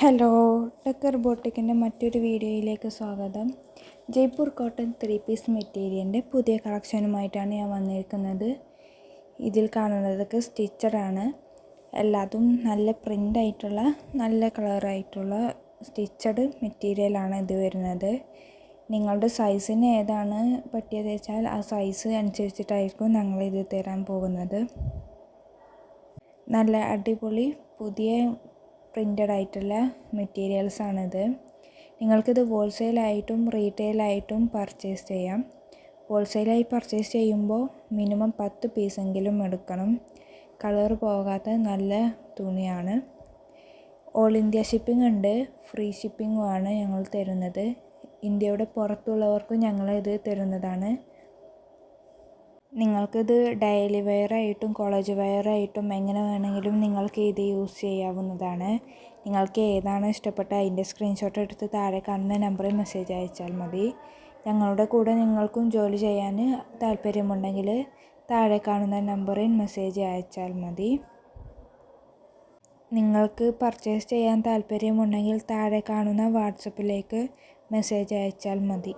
Hello decker ബോട്ടിക്കിന്റെ മറ്റൊരു വീഡിയോയിലേക്ക് സ്വാഗതം. ജയ്പൂർ കോട്ടൺ ത്രീ പീസ് മെറ്റീരിയലിന്റെ പുതിയ കളക്ഷനുമായിട്ടാണ് ഞാൻ വന്നിരിക്കുന്നത്. ഇതിൽ കാണുന്നതൊക്കെ സ്റ്റിച്ചഡാണ്. എല്ലാതും നല്ല പ്രിന്റ് ആയിട്ടുള്ള നല്ല കളറായിട്ടുള്ള സ്റ്റിച്ചഡ് മെറ്റീരിയലാണ് ഇത് വരുന്നത്. നിങ്ങളുടെ സൈസിന് ഏതാണ് പറ്റിയത് വെച്ചാൽ ആ സൈസ് അനുസരിച്ചിട്ടായിരിക്കും ഞങ്ങൾ ഇത് തരാൻ പോകുന്നത്. നല്ല അടിപൊളി പുതിയ പ്രിന്റഡ് ആയിട്ടുള്ള മെറ്റീരിയൽസ് ആണിത്. നിങ്ങൾക്കിത് ഹോൾസെയിലായിട്ടും റീറ്റെയിലായിട്ടും പർച്ചേസ് ചെയ്യാം. ഹോൾസെയിലായി പർച്ചേസ് ചെയ്യുമ്പോൾ മിനിമം പത്ത് പീസെങ്കിലും എടുക്കണം. കളർ പോകാത്ത നല്ല തുണിയാണ്. ഓൾ ഇന്ത്യ ഷിപ്പിംഗ് ഉണ്ട്. ഫ്രീ ഷിപ്പിംഗും ആണ് ഞങ്ങൾ തരുന്നത്. ഇന്ത്യയുടെ പുറത്തുള്ളവർക്കും ഞങ്ങൾ ഇത് തരുന്നതാണ്. നിങ്ങൾക്കിത് ഡെയിലി വെയർ ആയിട്ടും കോളേജ് വെയർ ആയിട്ടും എങ്ങനെ വേണമെങ്കിലും നിങ്ങൾക്ക് ഇത് യൂസ് ചെയ്യാവുന്നതാണ്. നിങ്ങൾക്ക് ഏതാണ് ഇഷ്ടപ്പെട്ട അതിന്റെ സ്ക്രീൻഷോട്ട് എടുത്ത് താഴെ കാണുന്ന നമ്പറിൽ മെസ്സേജ് അയച്ചാൽ മതി. ഞങ്ങളുടെ കൂടെ നിങ്ങൾക്കും ജോലി ചെയ്യാൻ താല്പര്യമുണ്ടെങ്കിൽ താഴെ കാണുന്ന നമ്പറിൽ മെസ്സേജ് അയച്ചാൽ മതി. നിങ്ങൾക്ക് പർച്ചേസ് ചെയ്യാൻ താല്പര്യമുണ്ടെങ്കിൽ താഴെ കാണുന്ന വാട്സപ്പിലേക്ക് മെസ്സേജ് അയച്ചാൽ മതി.